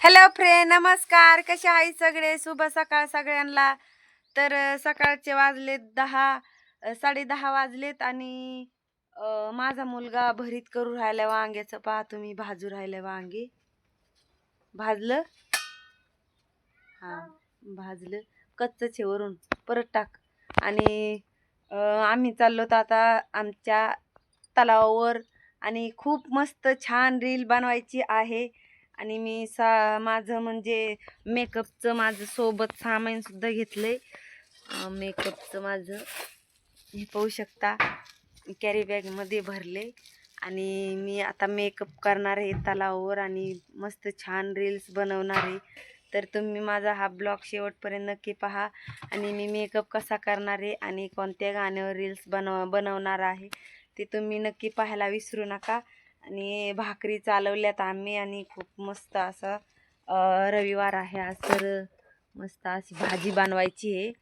Hello friend नमस्कार. कसे आहे सगळे? शुभ सकाळ सगळ्यांना. तर सकाळचे वाजलेत दहा साडेदहा साडे दहा वाजलेत आणि माझा मुलगा भरीत करू राहिला वांग्याचं. पहा तुम्ही भाजू राहिलं वांगे. भाजलं? हां भाजलं. कच्चच वरून. परत टाक. आणि आम्ही चाललो तर आता आमच्या तलावावर. आणि खूप मस्त छान रील बनवायची आहे. आणि मी सा माझं म्हणजे मेकअपचं माझं सोबत सामानसुद्धा घेतलं आहे मेकअपचं माझं. हे पाहू शकता. कॅरी बॅगमध्ये भरले. आणि मी आता मेकअप करणार आहे तलावावर आणि मस्त छान रील्स बनवणार आहे. तर तुम्ही माझा हा ब्लॉग शेवटपर्यंत नक्की पहा. आणि मी मेकअप कसा करणार आहे आणि कोणत्या गाण्यावर रील्स बनव बनवणार आहे ते तुम्ही नक्की पाहायला विसरू नका. आणि भाकरी चालवल्यात आम्ही आणि खूप मस्त असं रविवार आहे. आज तर मस्त अशी भाजी बनवायची आहे.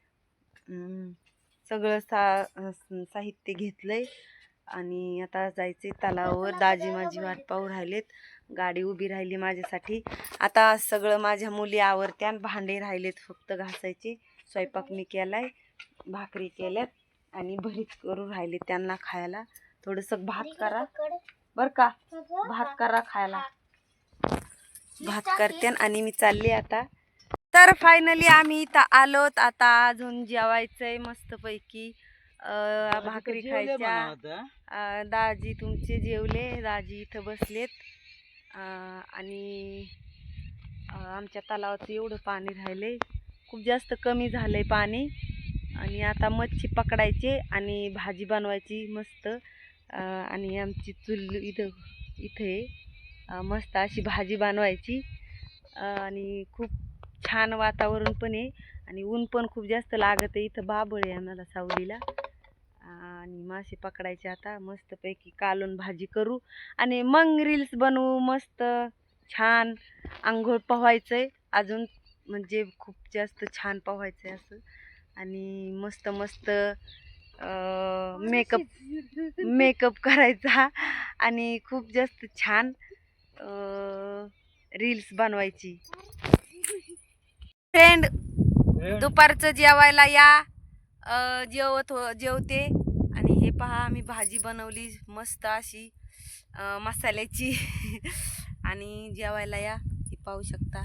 सगळं सा साहित्य घेतलंय. आणि आता जायचंय तलावावर. दाजी माझी वाट पाहू राहिलेत. गाडी उभी राहिली माझ्यासाठी. आता सगळं माझ्या मुली आवरत्यान भांडे राहिलेत फक्त घासायचे. स्वयंपाक मी केलाय भाकरी केल्यात आणि भरीत करू राहिले त्यांना खायला. थोडंसं भात करा. बर का? भात करा खायला. भात. करते आणि मी चालले आता. तर फायनली आम्ही इथं आलोत. आता अजून जेवायचंय मस्तपैकी. भाकरी खायच्या. दाजी तुमचे जेवले. दाजी इथं बसलेत. अं, आणि आमच्या तलावाचं एवढं पाणी राहिलंय. खूप जास्त कमी झालंय पाणी. आणि आता मच्छी पकडायचे आणि भाजी बनवायची मस्त. आणि आमची चूल इथं इथे मस्त अशी भाजी बनवायची. आणि खूप छान वातावरण पण आहे. आणि ऊन पण खूप जास्त लागत आहे इथं बाबळ आहे आम्हाला सावलीला. आणि मासे पकडायचे आता. मस्तपैकी कालून भाजी करू. आणि मग रील्स बनवू. मस्त छान आंघोळ पोहायचं आहे अजून म्हणजे खूप जास्त छान पोहायचं आहे असं. आणि मस्त मस्त मेकअप मेकअप करायचा आणि खूप जास्त छान रील्स बनवायची. फ्रेंड दुपारचं जेवायला या. अ, जेवत हो जेवते. आणि हे पहा आम्ही भाजी बनवली मस्त अशी मसाल्याची. आणि जेवायला या हे पाहू शकता.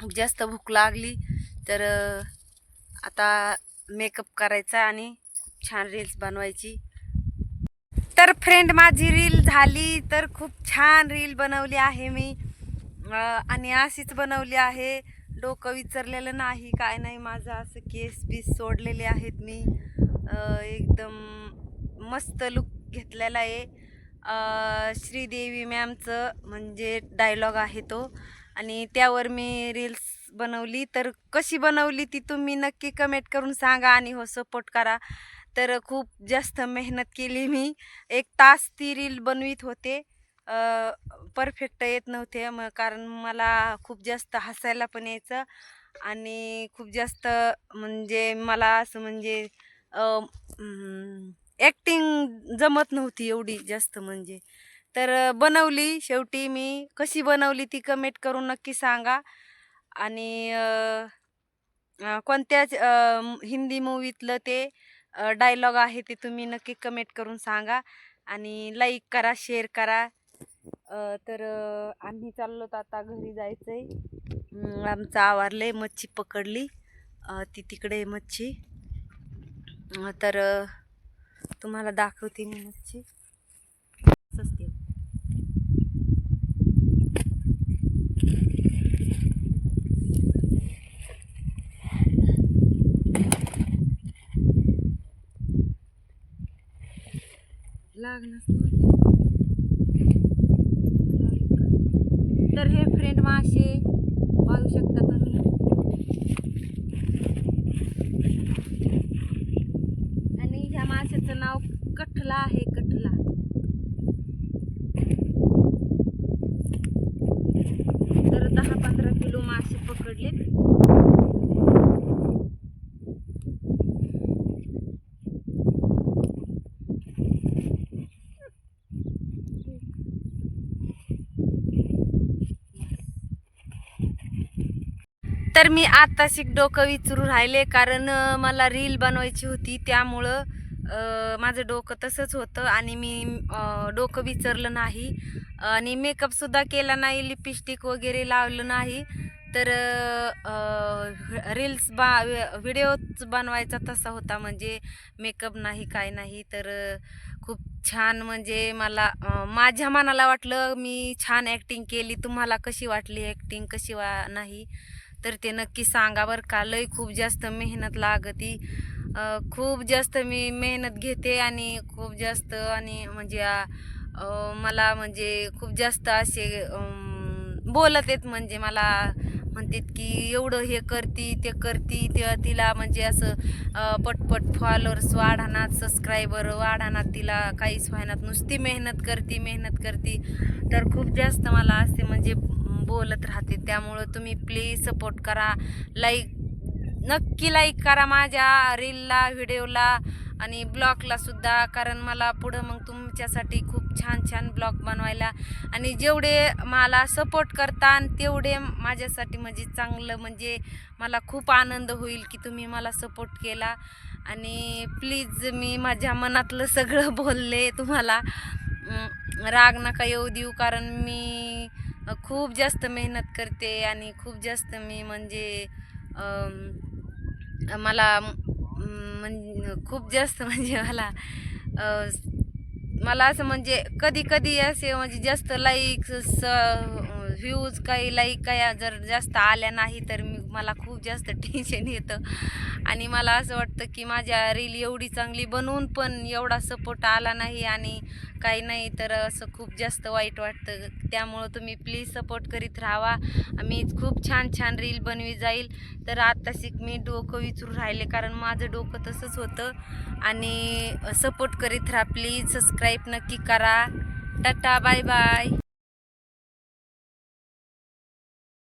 खूप जास्त भूक लागली तर आता मेकअप करायचा आणि छान रील्स बनवायची. तर फ्रेंड माझी रील झाली तर खूप छान रील बनवली आहे मी. आणि अशीच बनवली आहे. डोकं विचारलेलं नाही काय नाही माझं असं केस बीस सोडलेले आहेत मी. एकदम मस्त लुक घेतलेला आहे. श्रीदेवी मॅमचं म्हणजे डायलॉग आहे तो. आणि त्यावर मी रील्स बनवली तर कशी बनवली ती तुम्ही नक्की कमेंट करून सांगा आणि हो सपोर्ट करा. तर खूप जास्त मेहनत केली मी. एक तास ती रील बनवीत होते. परफेक्ट येत नव्हते मग कारण मला खूप जास्त हसायला पण यायचं आणि खूप जास्त म्हणजे मला असं म्हणजे ॲक्टिंग जमत नव्हती एवढी जास्त म्हणजे. तर बनवली शेवटी मी. कशी बनवली ती कमेंट करून नक्की सांगा. आणि कोणत्याच हिंदी मूवीतलं ते डायलॉग आहे ते तुम्ही नक्की कमेंट करून सांगा आणि लाईक करा शेअर करा. तर आम्ही चाललो आता घरी जायचं आहे आमचं आवारलंय मच्छी पकडली. ती तिकडे मच्छी. तर तुम्हाला दाखवते मी मच्छी. लागणच तर हे फ्रेंड मासे पाहू शकता तुम्ही आणि ह्या माशाचं नाव कठला आहे कठला तर दहा पंधरा किलो मासे पकडलेत तर मी आत्ताशी डोकं विचारू राहिले कारण मला रील बनवायची होती. त्यामुळं माझं डोकं तसंच होतं आणि मी डोकं विचारलं नाही. आणि मेकअपसुद्धा केला नाही लिपस्टिक वगैरे लावलं नाही. तर रील्स बा व्हिडिओच बनवायचा तसा होता. म्हणजे मेकअप नाही काय नाही. तर खूप छान म्हणजे मला माझ्या मनाला वाटलं मी छान ॲक्टिंग केली. तुम्हाला कशी वाटली ॲक्टिंग कशी वा नाही? तर ते नक्की सांगा बरं का. लय खूप जास्त मेहनत लागती. खूप जास्त मी मेहनत घेते आणि खूप जास्त आणि म्हणजे मला म्हणजे खूप जास्त असे बोलत आहेत म्हणजे मला म्हणतात की एवढं हे करती ते करती तेव्हा तिला म्हणजे असं पटपट फॉलोअर्स वाढानात सबस्क्रायबर वाढानात तिला काहीच व्हायनात. नुसती मेहनत करती मेहनत करती. तर खूप जास्त मला असे म्हणजे बोलत राहते. त्यामुळं तुम्ही प्लीज सपोर्ट करा. लाईक नक्की लाईक करा माझ्या रीलला व्हिडिओला आणि ब्लॉगला सुद्धा. कारण मला पुढं मग तुमच्यासाठी खूप छान छान ब्लॉग बनवायला. आणि जेवढे मला सपोर्ट करता आणि तेवढे माझ्यासाठी म्हणजे चांगलं म्हणजे मला खूप आनंद होईल की तुम्ही मला सपोर्ट केला. आणि प्लीज मी माझ्या मनातलं सगळं बोलले तुम्हाला. राग नका येऊ देऊ. कारण मी खूप जास्त मेहनत करते आणि खूप जास्त मी म्हणजे मला म्हणजे खूप जास्त म्हणजे मला मला असं म्हणजे कधी कधी असे म्हणजे जास्त लाईक्स व्ह्यूज काही लाईक काही जर जास्त आल्या नाही तर मी मला खूप जास्त टेन्शन येतं. आणि मला असं वाटतं की माझ्या रील एवढी चांगली बनवून पण एवढा सपोर्ट आला नाही आणि काही नाही तर असं खूप जास्त वाईट वाटतं. त्यामुळं तुम्ही प्लीज सपोर्ट करीत राहावा. मी खूप छान छान रील बनवी जाईल. तर आत्ताशी मी डोकं विचरू राहिले कारण माझं डोकं तसंच होतं. आणि सपोर्ट करीत राहा प्लीज सबस्क्राईब नक्की करा. Tata bye bye